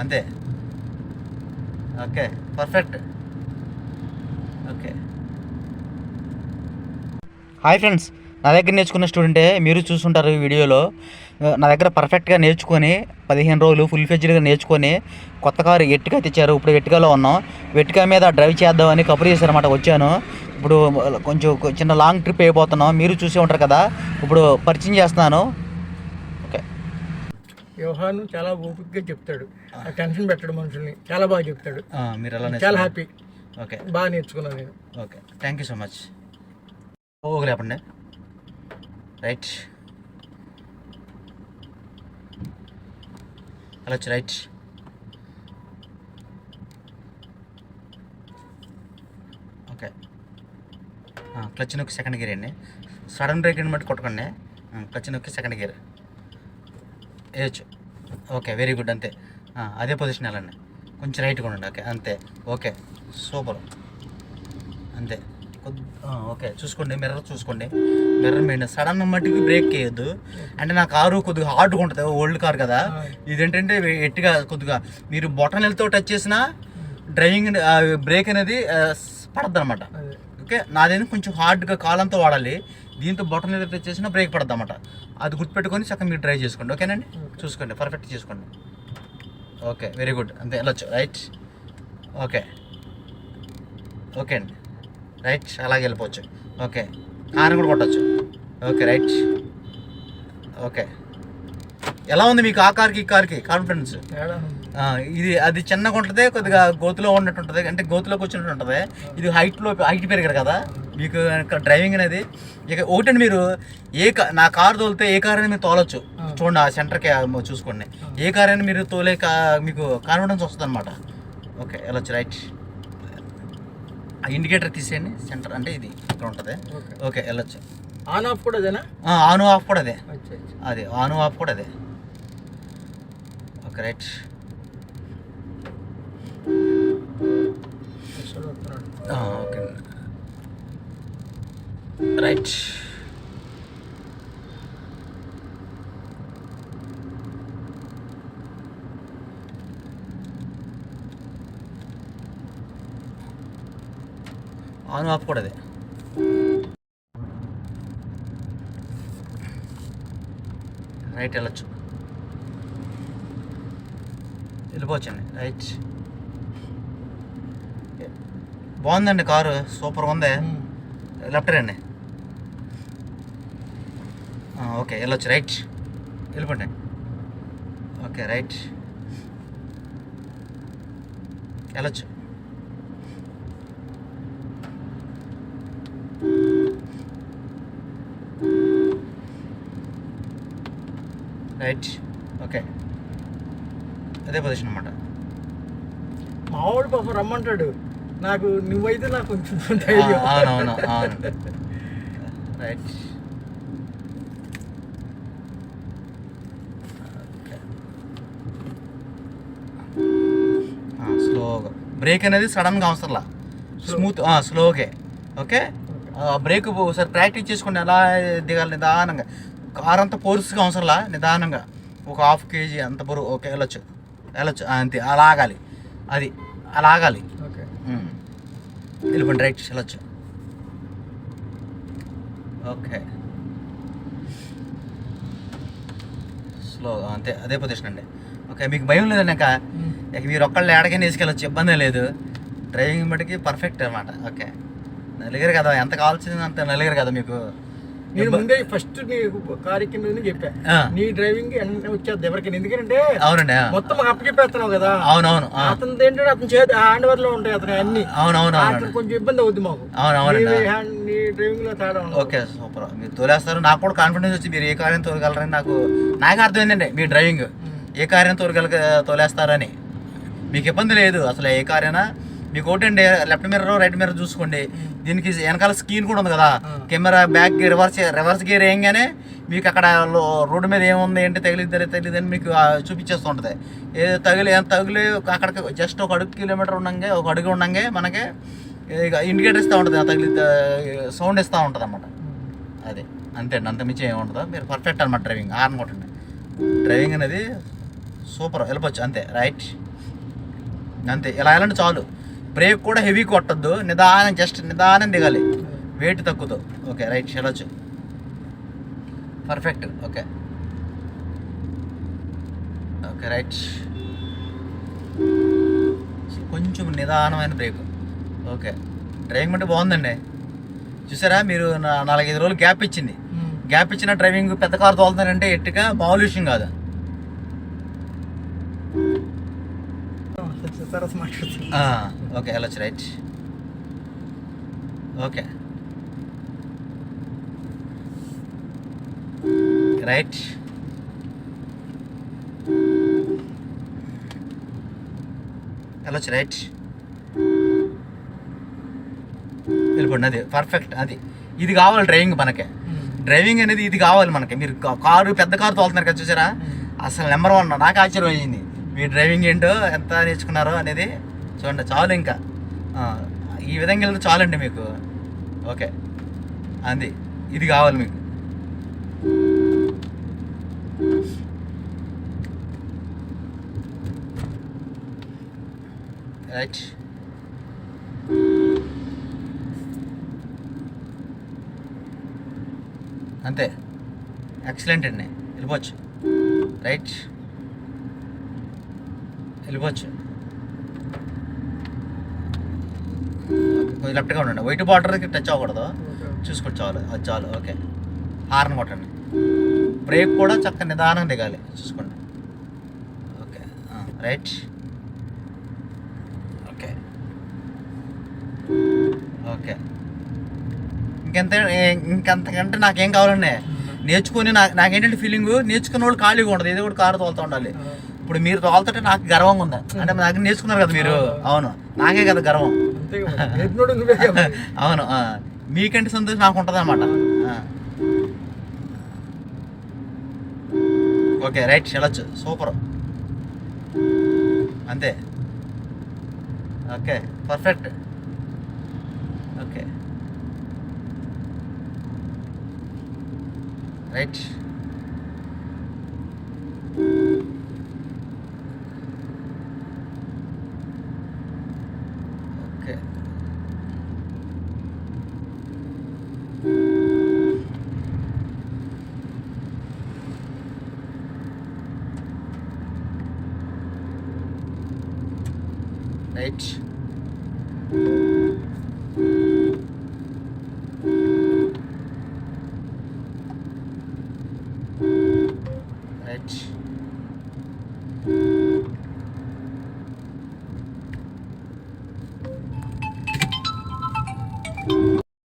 అంతే. Okay perfect. Okay. Hi friends నా దగ్గర నేర్చుకున్న స్టూడెంటే మీరు చూస్తుంటారు ఈ వీడియోలో. నా దగ్గర పర్ఫెక్ట్గా నేర్చుకొని పదిహేను రోజులు ఫుల్ ఫెజ్డ్గా నేర్చుకొని కొత్త కారు ఎట్టుగా తెచ్చారు ఇప్పుడు ఎట్టిగాలో ఉన్నాం. ఎట్టిగా మీద డ్రైవ్ చేద్దామని కబుర్ చేశారన్నమాట వచ్చాను. ఇప్పుడు కొంచెం చిన్న లాంగ్ ట్రిప్ అయిపోతున్నాం మీరు చూసే ఉంటారు కదా. ఇప్పుడు పరిచయం చేస్తున్నాను. వ్యవహారం చాలా ఓపికగా చెప్తాడు. ఆ. టెన్షన్ పెట్టడు మనుషుల్ని. చాలా బాగా చెప్తాడు. మీరు ఎలా చాలా హ్యాపీ. ఓకే. బాగా నేర్చుకున్నాను నేను. Okay. Thank you so much లేపండి. రైట్ వెళ్ళొచ్చు రైట్ ఓకే. క్లచ్ నొక్కి సెకండ్ గేర్ అండి. సడన్ బ్రేక్ బట్టి కొట్టకండి. క్లచ్ నొక్కి సెకండ్ గేర్ వేయచ్చు. ఓకే వెరీ గుడ్ అంతే. అదే పొజిషన్ వెళ్ళండి. కొంచెం రైట్గా ఉండండి ఓకే అంతే. Okay super. అంతే. ఓకే చూసుకోండి మిర్రర్ చూసుకోండి. మిర్రర్ మెయిన్ సడన్ మట్టికి బ్రేక్ చేయొద్దు. అంటే నా కారు కొద్దిగా హార్డ్గా ఉంటుంది ఓల్డ్ కార్ కదా. ఇదేంటంటే ఎట్టిగా కొద్దిగా మీరు బొటనలతో టచ్ చేసినా డ్రైవింగ్ బ్రేక్ అనేది పడద్దు అనమాట ఓకే నాదేంటి కొంచెం హార్డ్గా కాలంతో వాడాలి. దీంతో బటన్ మీద టచ్ చేసినా బ్రేక్ పడద్దు అనమాట అది గుర్తుపెట్టుకొని చక్కగా మీరు డ్రైవ్ చేసుకోండి. ఓకేనండి? చూసుకోండి. పర్ఫెక్ట్ చేసుకోండి. ఓకే వెరీ గుడ్ అంతే వెళ్ళొచ్చు రైట్ ఓకే. ఓకే అండి. రైట్ అలాగే వెళ్ళిపోవచ్చు. ఓకే. కారు కూడా కొట్టచ్చు. Okay right okay. ఎలా ఉంది మీకు ఆ కార్కి ఈ కార్కి కాన్ఫిడెన్స్ ఇది అది చిన్నగా ఉంటుంది కొద్దిగా గోతులో ఉన్నట్టు ఉంటుంది అంటే గోతులోకి వచ్చినట్టు ఉంటుంది ఇది హైట్లో హైట్ పెరిగారు కదా? మీకు డ్రైవింగ్ అనేది ఇక ఒకటండి మీరు ఏ నా కారు తోలితే ఏ కార్ అయినా మీరు తోలొచ్చు. చూడండి ఆ సెంటర్కి చూసుకోండి. ఏ కార్ అయినా మీరు తోలే కా మీకు కాన్ఫిడెన్స్ వస్తుంది అనమాట ఓకే వెళ్ళొచ్చు రైట్. ఆ ఇండికేటర్ తీసేయండి సెంటర్ అంటే ఇది ఇక్కడ ఉంటుంది. ఓకే. వెళ్ళొచ్చు ఆన్ ఆఫ్ కూడా అదేనా? ఆన్ ఆఫ్ కూడా అదే. అదే ఆన్ ఆఫ్ కూడా అదే. Okay right. Okay. Right on off కూడా అదే. రైట్ వెళ్ళొచ్చు. వెళ్ళిపోవచ్చండి. రైట్. బాగుందండి కారు. సూపర్ ఉంది. లెఫ్ట్ రండి. ఓకే వెళ్ళొచ్చు. రైట్. వెళ్ళిపోండి. Okay right. వెళ్ళొచ్చు. రైట్. ఓకే. అదే పొజిషన్ అనమాట మావాడు పాపం రమ్మంటాడు. నాకు నువ్వైతే నాకు కొంచెం రైట్ స్లోగా బ్రేక్ అనేది సడన్గా అవసరంలా. స్మూత్ స్లోగే ఓకే బ్రేక్ ఒకసారి ప్రాక్టీస్ చేసుకోండి ఎలా దిగాలి? నిదానంగా. కార్ అంతా పోర్స్గా అవసరంలా? నిదానంగా. ఒక హాఫ్ కేజీ అంత బరువు. ఓకే వెళ్ళొచ్చు. వెళ్ళొచ్చు. అంతే. అలా ఆగాలి. అది. అలా ఆగాలి. Okay hmm. వెళ్ళిపోండి రైట్ వెళ్ళొచ్చు. ఓకే స్లో అంతే. అదే పొజిషన్ అండి. ఓకే మీకు భయం లేదండి ఇంకా? ఉమ్. ఇక మీరు ఒక్కళ్ళు ఏడకైనా తీసుకెళ్ళచ్చు ఇబ్బంది లేదు. డ్రైవింగ్ బట్టికి పర్ఫెక్ట్ అనమాట ఓకే. నలిగారు కదా ఎంత కావాల్సింది అంత నలిగారు కదా మీకు. నేను ముందే ఫస్ట్ నీ కారు ఎక్కిన రోజునే చెప్పా. నీ డ్రైవింగ్ వచ్చేది ఎవరికైనా ఎందుకంటే అవునండి. మొత్తం అప్పచెప్పేస్తున్నావు కదా. అవునవును. అతను ఏంటంటే అతని చేతి హ్యాండ్ ఓవర్లో ఉంటాయి అతను అన్ని. అవునవును అతను కొంచెం ఇబ్బంది అవుద్ది మాకు. అవునవునండి నీ డ్రైవింగ్లో తేడా. Okay super. మీరు తోలేస్తారు. నాకు కూడా కాన్ఫిడెన్స్ వచ్చి మీరు ఏ కార్యం తోలగలరని నాకు నాకు అర్థమైందండి మీ డ్రైవింగ్ ఏ కార్యం తోలగల తోలేస్తారని. మీకు ఇబ్బంది లేదు. అసలు ఏ కార్యనా? మీకు ఒకటండి లెఫ్ట్ మిర్రర్ రైట్ మిర్రర్ చూసుకోండి. దీనికి వెనకాల స్క్రీన్ కూడా ఉంది కదా. Camera back reverse reverse gear వేయంగానే మీకు అక్కడ రోడ్డు మీద ఏముంది ఏంటి తగిలిద్దారు తెలియదని మీకు చూపించేస్తూ ఉంటుంది. ఏ తగిలి తగిలి అక్కడికి జస్ట్ ఒక అడుగు కిలోమీటర్ ఉండంగా ఒక అడుగు ఉండంగా మనకి ఇక ఇండికేటర్ ఇస్తూ ఉంటుంది తగిలి సౌండ్ ఇస్తూ ఉంటుంది అన్నమాట అదే. అంతే అండి అంత మించి ఏమి ఉండదు. మీరు పర్ఫెక్ట్ అనమాట డ్రైవింగ్ హార్న్ కొట్టండి. డ్రైవింగ్ అనేది సూపర్ వెళ్ళిపోవచ్చు అంతే. రైట్ అంతే. ఇలా వెళ్ళండి చాలు. బ్రేక్ కూడా హెవీ కొట్టద్దు. నిదానం జస్ట్ నిదానం దిగాలి. వెయిట్ తక్కువతో. ఓకే రైట్ వెళ్ళొచ్చు. పర్ఫెక్ట్. ఓకే. Okay right. కొంచెం నిదానమైన బ్రేక్. ఓకే. డ్రైవింగ్ అంటే బాగుందండి. చూసారా? మీరు నాలుగైదు రోజులు గ్యాప్ ఇచ్చింది. గ్యాప్ ఇచ్చిన డ్రైవింగ్ పెద్ద కారు తోలుతున్నారంటే ఎట్టుగా మామూలు విషయం కాదు. ఓకే వెళ్ళొచ్చు రైట్ ఓకే. రైట్ వెళ్ళొచ్చు రైట్ వెళ్ళిపోండి అది పర్ఫెక్ట్ అది. ఇది కావాలి డ్రైవింగ్ మనకే. డ్రైవింగ్ అనేది ఇది కావాలి మనకి. మీరు కారు పెద్ద కారు తోలుతున్నారు కదా చూసారా? అసలు నెంబర్ వన్ నాకు ఆశ్చర్యం అయ్యింది మీ డ్రైవింగ్ ఏంటో ఎంత నేర్చుకున్నారో అనేది చూడండి చాలు ఇంకా. ఈ విధంగా వెళ్తే చాలండి మీకు. ఓకే. అంది. ఇది కావాలి మీకు. రైట్ అంతే. ఎక్సలెంట్ అండి. వెళ్ళిపోవచ్చు. రైట్ వెళ్ళిపోవచ్చు. కొంచెం లెఫ్ట్గా ఉండండి. వైట్ బార్డర్కి టచ్ అవ్వకూడదు. చూసుకోండి చాలు. అది చాలు. ఓకే హార్న్ కొట్టండి. బ్రేక్ కూడా చక్క నిదానం దిగాలి. చూసుకోండి. ఓకే రైట్ ఓకే ఓకే ఇంకెంత ఇంకెంతకంటే నాకేం కావాలండి? నేర్చుకుని నా నాకేంటంటే ఫీలింగ్ నేర్చుకున్న వాళ్ళు ఖాళీగా ఉండదు ఏదో ఒకటి కారు తోలుతూ ఉండాలి. ఇప్పుడు మీరు తోలుతుంటే నాకు గర్వంగా ఉంది. అంటే నా దగ్గర నేర్చుకున్నారు కదా మీరు. అవును. నాకే కదా గర్వం. అవును. మీకంటే సంతోషం నాకు ఉంటుంది అనమాట ఓకే రైట్. వెళ్ళొచ్చు. సూపర్. అంతే. Okay perfect. Okay. Right okay right